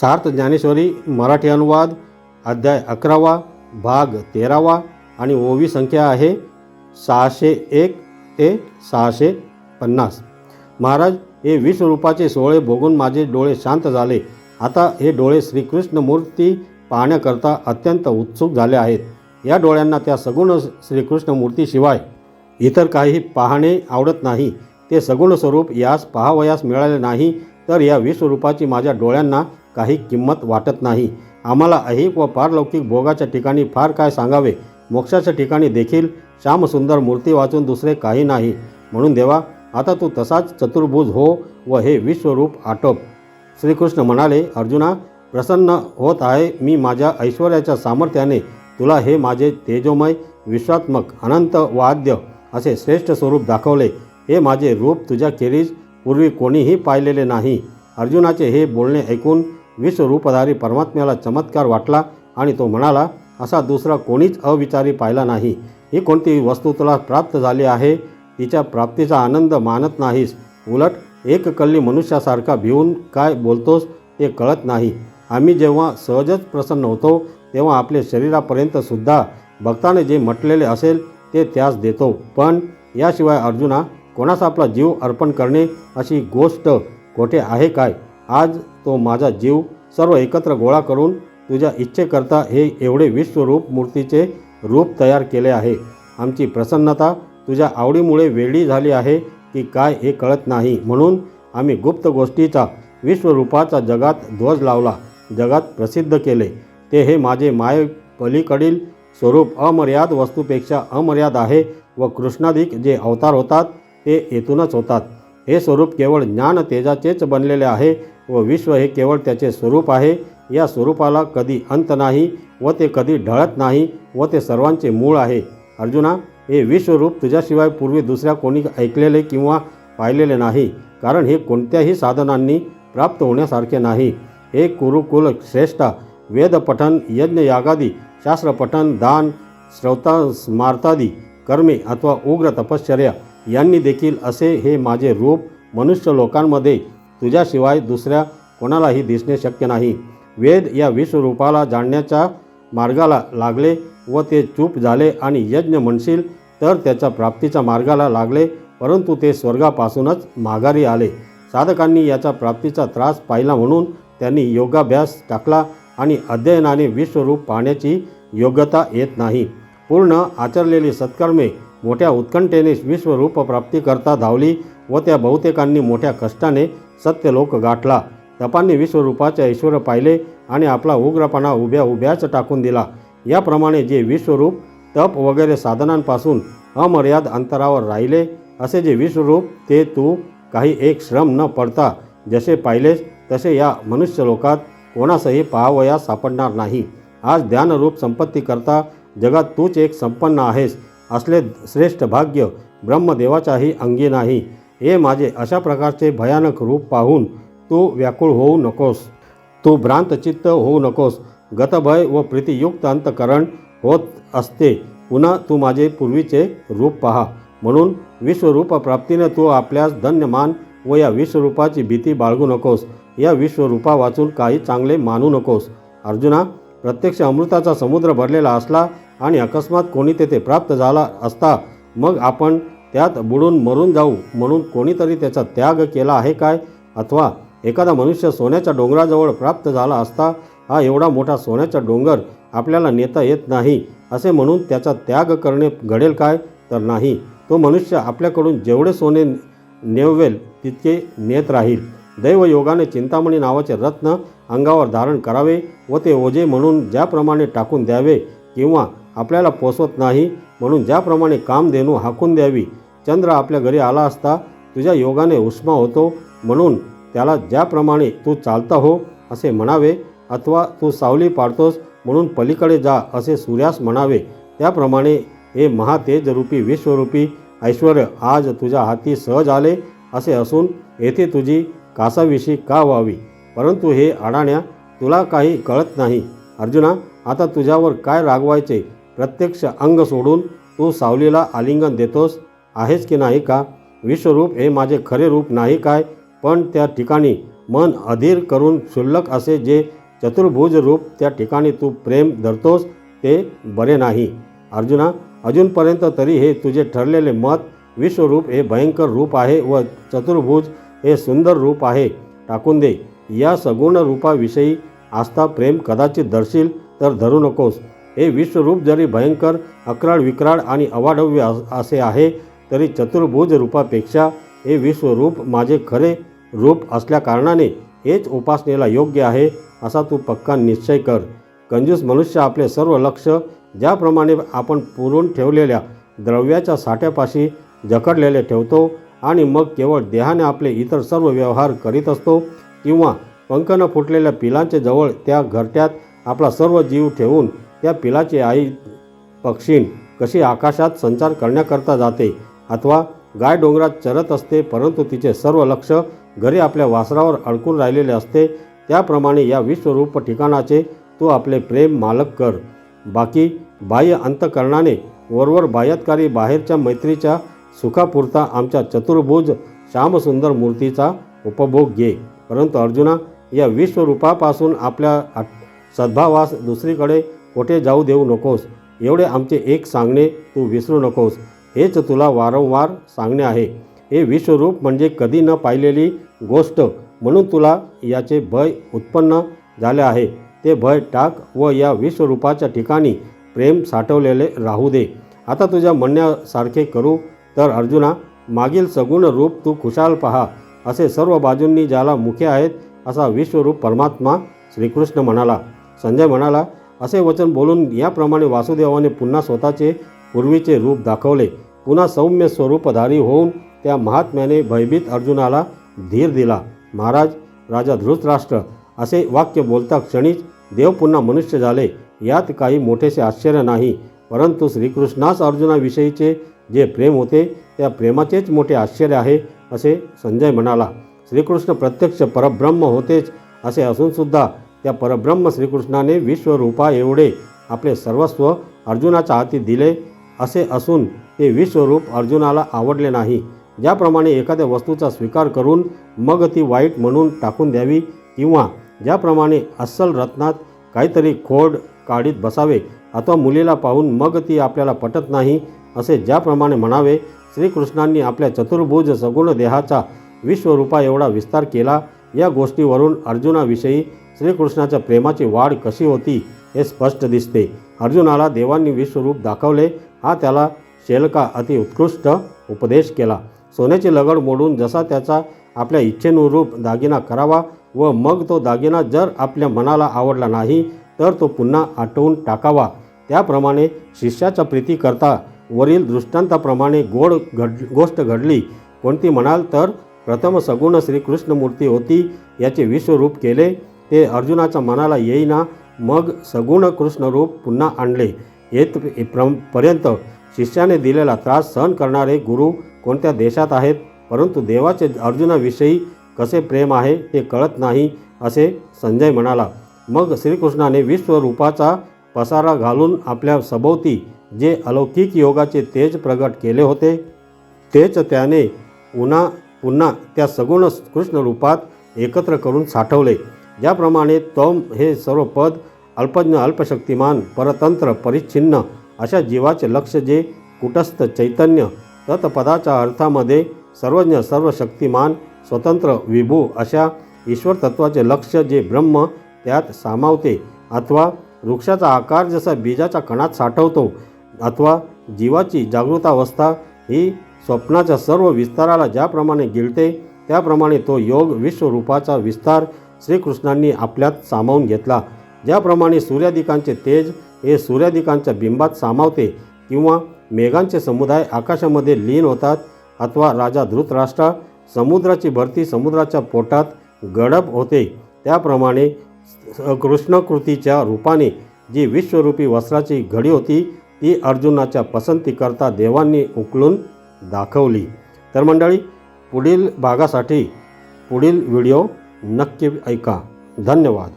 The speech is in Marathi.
सार्थ ज्ञानेश्वरी मराठी अनुवाद अध्याय अकरावा भाग तेरावा आणि ओवी संख्या आहे सहाशे एक ते सहाशे पन्नास. महाराज हे विश्वरूपाचे सोहळे बघून माझे डोळे शांत झाले. आता हे डोळे श्रीकृष्ण मूर्ती पाहण्याकरता अत्यंत उत्सुक झाले आहेत. या डोळ्यांना त्या सगुण श्रीकृष्ण मूर्तीशिवाय इतर काही पाहणे आवडत नाही. ते सगुण स्वरूप यास पाहावयास मिळाले नाही. तर या विश्वरूपाची माझ्या डोळ्यांना काही किंमत वाटत नाही. आम्हाला अहिक व पारलौकिक भोगाच्या ठिकाणी फार काय सांगावे? मोक्षाच्या ठिकाणी देखील श्यामसुंदर मूर्ती वाचून दुसरे काही नाही. म्हणून देवा आता तू तसाच चतुर्भुज हो व हे विश्वरूप आटोप. श्रीकृष्ण म्हणाले अर्जुना प्रसन्न होत आहे मी माझ्या ऐश्वर्याच्या सामर्थ्याने. तुला हे माझे तेजोमय विश्वात्मक अनंत वाद्य असे श्रेष्ठ स्वरूप दाखवले. हे माझे रूप तुझ्या खेरीज पूर्वी कोणीही पाहिलेले नाही. अर्जुनाचे हे बोलणे ऐकून विश्वरूपधारी परमात्म्याला चमत्कार वाटला आणि तो म्हणाला असा दुसरा कोणीच अविचारी पाहिला नाही. ही कोणती वस्तू तुला प्राप्त झाली आहे? तिच्या प्राप्तीचा आनंद मानत नाहीस. उलट एक कल्ली मनुष्यासारखा भिवून काय बोलतोस ते कळत नाही. आम्ही जेव्हा सहजच प्रसन्न होतो तेव्हा आपले शरीरापर्यंत सुद्धा भक्ताने जे म्हटलेले असेल ते त्यास देतो. पण याशिवाय अर्जुना कोणास आपला जीव अर्पण करणे अशी गोष्ट कोठे आहे काय? आज तो माझा जीव सर्व एकत्र गोळा करून तुझ्या इच्छेकरता हे एवढे विश्वरूप मूर्तीचे रूप तयार केले आहे. आमची प्रसन्नता तुझ्या आवडीमुळे वेगळी झाली आहे की काय हे कळत नाही. म्हणून आम्ही गुप्त गोष्टीचा विश्वरूपाचा जगात ध्वज लावला जगात प्रसिद्ध केले. ते हे माझे माय पलीकडील स्वरूप अमर्याद वस्तूपेक्षा अमर्याद आहे व कृष्णाधिक जे अवतार होतात ते येथूनच होतात. हे स्वरूप केवळ ज्ञान तेजाचेच बनलेले आहे व विश्व हे केवळ त्याचे स्वरूप आहे. या स्वरूपाला कधी अंत नाही व ते कधी ढळत नाही व ते सर्वांचे मूळ आहे. अर्जुना हे विश्वरूप तुझ्याशिवाय पूर्वी दुसऱ्या कोणी ऐकलेले किंवा पाहिलेले नाही. कारण हे कोणत्याही साधनांनी प्राप्त होण्यासारखे नाही. हे कुरुकुल श्रेष्ठा वेदपठन यज्ञयागादी शास्त्रपठन दान श्रौता स्मार्तादी कर्मे अथवा उग्र तपश्चर्या यांनी देखील असे हे माझे रूप मनुष्य लोकांमध्ये तुझ्याशिवाय दुसऱ्या कोणालाही दिसणे शक्य नाही. वेद या विश्वरूपाला जाणण्याच्या मार्गाला लागले व ते चूप झाले आणि यज्ञ म्हणशील तर त्याच्या प्राप्तीच्या मार्गाला लागले परंतु ते स्वर्गापासूनच माघारी आले. साधकांनी याचा प्राप्तीचा त्रास पाहिला म्हणून त्यांनी योगाभ्यास टाकला आणि अध्ययनाने विश्वरूप पाहण्याची योग्यता येत नाही. पूर्ण आचरलेली सत्कर्मे मोठ्या उत्कंठेने विश्वरूप प्राप्तीकरता धावली व त्या बहुतेकांनी मोठ्या कष्टाने सत्यलोक गाठला. तपांनी विश्वरूपाचे ऐश्वर पाहिले आणि आपला उग्रपणा उभ्या उभ्याच टाकून दिला. याप्रमाणे जे विश्वरूप तप वगैरे साधनांपासून अमर्याद अंतरावर राहिले असे जे विश्वरूप ते तू काही एक श्रम न पडता जसे पाहिलेस तसे या मनुष्यलोकात कोणासही पाहावया सापडणार नाही. आज ध्यानरूप संपत्तीकरता जगात तूच एक संपन्न आहेस असले श्रेष्ठ भाग्य ब्रह्मदेवाच्याही अंगी नाही. हे माझे अशा प्रकारचे भयानक रूप पाहून तू व्याकुळ होऊ नकोस. तू भ्रांतचित्त होऊ नकोस. गतभय व प्रीतियुक्त अंतकरण होत असते. पुन्हा तू माझे पूर्वीचे रूप पहा. म्हणून विश्वरूप प्राप्तीने तू आपल्यास धन्यमान व या विश्वरूपाची भीती बाळगू नकोस. या विश्वरूपा वाचून काही चांगले मानू नकोस. अर्जुना प्रत्यक्ष अमृताचा समुद्र भरलेला असला आणि अकस्मात कोणी तेथे प्राप्त झाला असता मग आपण त्यात बुडून मरून जाऊ म्हणून कोणीतरी त्याचा त्याग केला आहे काय? अथवा एखादा मनुष्य सोन्याच्या डोंगराजवळ प्राप्त झाला असता हा एवढा मोठा सोन्याचा डोंगर आपल्याला नेता येत नाही असे म्हणून त्याचा त्याग करणे घडेल काय? तर नाही. तो मनुष्य आपल्याकडून जेवढे सोने नेवेल तितके नेत राहील. दैवयोगाने चिंतामणी नावाचे रत्न अंगावर धारण करावे व ते ओझे म्हणून ज्याप्रमाणे टाकून द्यावे किंवा आपल्याला पोसवत नाही म्हणून ज्याप्रमाणे कामधेनू हाकून द्यावी. चंद्र आपल्या घरी आला असता तुझ्या योगाने उष्मा होतो म्हणून त्याला ज्याप्रमाणे तू चालता हो असे म्हणावे अथवा तू सावली पाडतोस म्हणून पलीकडे जा असे सूर्यास म्हणावे. त्याप्रमाणे हे महातेजरूपी विश्वरूपी ऐश्वर आज तुझ्या हाती सहज आले असे असून येथे तुझी कासाविषयी का व्हावी? परंतु हे अडाण्या तुला काही कळत नाही. अर्जुना आता तुझ्यावर काय रागवायचे? प्रत्यक्ष अंग सोडून तू सावलीला आलिंगन देतोस? आहेस की नाही का? विश्वरूप हे माझे खरे रूप नाही काय? पण त्या ठिकाणी मन अधीर करून क्षुल्लक असे जे चतुर्भुज रूप त्या ठिकाणी तू प्रेम धरतोस ते बरे नाही. अर्जुना अजूनपर्यंत तरी हे तुझे ठरलेले मत विश्वरूप हे भयंकर रूप आहे व चतुर्भुज हे सुंदर रूप आहे. टाकून दे. या सगुण रूपाविषयी आस्था प्रेम कदाचित दर्शील तर धरू नकोस. हे विश्वरूप जरी भयंकर अक्राळ विक्राळ आणि अवाढव्य अस- असे आहे तरी चतुर्भुज रूपापेक्षा हे विश्वरूप माझे खरे रूप असल्याकारणाने हेच उपासनेला योग्य आहे असा तू पक्का निश्चय कर. कंजूस मनुष्य आपले सर्व लक्ष ज्याप्रमाणे आपण पुरून ठेवलेल्या द्रव्याच्या साठ्यापाशी जखडलेले ठेवतो आणि मग केवळ देहाने आपले इतर सर्व व्यवहार करीत असतो किंवा पंखनं फुटलेल्या पिलांच्या जवळ त्या घरट्यात आपला सर्व जीव ठेवून त्या पिलाची आई पक्षीण कशी आकाशात संचार करण्याकरता जाते अथवा गाय डोंगरात चरत असते परंतु तिचे सर्व लक्ष घरी आपल्या वासरावर अडकून राहिलेले असते त्याप्रमाणे या विश्वरूप ठिकाणाचे तू आपले प्रेम मालक कर. बाकी बाह्य अंतकरणाने वरवर बाह्यत्कारी बाहेरच्या मैत्रीच्या सुखापुरता आमच्या चतुर्भुज श्यामसुंदर मूर्तीचा उपभोग घे. परंतु अर्जुना या विश्वरूपापासून आपल्या सद्भावास दुसरीकडे कोठे जाऊ देऊ नकोस. एवढे आमचे एक सांगणे तू विसरू नकोस. हेच तुला वारंवार सांगणे आहे. हे विश्वरूप म्हणजे कधी न पाहिलेली गोष्ट म्हणून तुला याचे भय उत्पन्न झाले आहे. ते भय टाक व या विश्वरूपाच्या ठिकाणी प्रेम साठवलेले राहू दे. आता तुझ्या म्हणण्यासारखे करू तर अर्जुना मागील सगुण रूप तू खुशाल पहा. असे सर्व बाजूंनी ज्याला मुखे आहेत असा विश्वरूप परमात्मा श्रीकृष्ण म्हणाला. संजय म्हणाला असे वचन बोलून याप्रमाणे वासुदेवाने पुन्हा स्वतःचे पूर्वीचे रूप दाखवले. पुन्हा सौम्य स्वरूपधारी होऊन त्या महात्म्याने भयभीत अर्जुनाला धीर दिला. महाराज राजा धृतराष्ट्र असे वाक्य बोलता क्षणीच देव पुन्हा मनुष्य झाले. यात काही मोठेसे आश्चर्य नाही. परंतु श्रीकृष्णास अर्जुनाविषयीचे जे प्रेम होते त्या प्रेमाचेच मोठे आश्चर्य आहे असे संजय म्हणाला. श्रीकृष्ण प्रत्यक्ष परब्रह्म होतेच असे असूनसुद्धा त्या परब्रह्म श्रीकृष्णाने विश्वरूपा एवढे आपले सर्वस्व अर्जुनाच्या हाती दिले असे असून ते विश्वरूप अर्जुनाला आवडले नाही. ज्याप्रमाणे एखाद्या वस्तूचा स्वीकार करून मग ती वाईट म्हणून टाकून द्यावी किंवा ज्याप्रमाणे अस्सल रत्नात काहीतरी खोड काढीत बसावे अथवा मुलीला पाहून मग ती आपल्याला पटत नाही असे ज्याप्रमाणे म्हणावे श्रीकृष्णांनी आपल्या चतुर्भुज सगुण देहाचा विश्वरूपा एवढा विस्तार केला. या गोष्टीवरून अर्जुनाविषयी श्रीकृष्णाच्या प्रेमाची वाढ कशी होती हे स्पष्ट दिसते. अर्जुनाला देवांनी विश्वरूप दाखवले. हा त्याला शेलका अति उत्कृष्ट उपदेश केला. सोन्याची लगड मोडून जसा त्याचा आपल्या इच्छेनुरूप दागिना करावा व मग तो दागिना जर आपल्या मनाला आवडला नाही तर तो पुन्हा आटवून टाकावा. त्याप्रमाणे शिष्याच्या प्रीतीकरता वरील दृष्टांताप्रमाणे गोड घड गोष्ट घडली. कोणती म्हणाल तर प्रथम सगुण श्रीकृष्णमूर्ती होती याचे विश्वरूप केले. ते अर्जुनाच्या मनाला येईना. मग सगुण कृष्णरूप पुन्हा आणले. येत पर्यंत शिष्याने दिलेला त्रास सहन करणारे गुरु कोणत्या देशात आहेत? परंतु देवाचे अर्जुनाविषयी कसे प्रेम आहे ते कळत नाही असे संजय म्हणाला. मग श्रीकृष्णाने विश्वरूपाचा पसारा घालून आपल्या सभोवती जे अलौकिक योगाचे तेज प्रगट केले होते तेच त्याने उन्हा पुन्हा त्या सगुण कृष्णरूपात एकत्र करून साठवले. ज्याप्रमाणे तोम हे सर्व पद अल्पज्ञ अल्पशक्तिमान परतंत्र परिच्छिन्न अशा जीवाचे लक्ष जे कुटस्थ चैतन्य तत्पदाच्या अर्थामध्ये सर्वज्ञ सर्वशक्तिमान स्वतंत्र विभू अशा ईश्वर तत्वाचे लक्ष जे ब्रह्म त्यात सामावते अथवा वृक्षाचा आकार जसा बीजाच्या कणात साठवतो अथवा जीवाची जागृतावस्था ही स्वप्नाच्या सर्व विस्ताराला ज्याप्रमाणे गिळते त्याप्रमाणे तो योग विश्वरूपाचा विस्तार श्रीकृष्णांनी आपल्यात सामावून घेतला. ज्याप्रमाणे सूर्यादिकांचे तेज हे सूर्यादिकांच्या बिंबात सामावते किंवा मेघांचे समुदाय आकाशामध्ये लीन होतात अथवा राजा धृतराष्ट्र समुद्राची भरती समुद्राच्या पोटात गडप होते. त्याप्रमाणे कृष्णकृतीच्या रूपाने जी विश्वरूपी वस्त्राची घडी होती ती अर्जुनाच्या पसंतीकरता देवांनी उकलून दाखवली. तर मंडळी पुढील भागासाठी पुढील व्हिडिओ नक्की ऐका. धन्यवाद.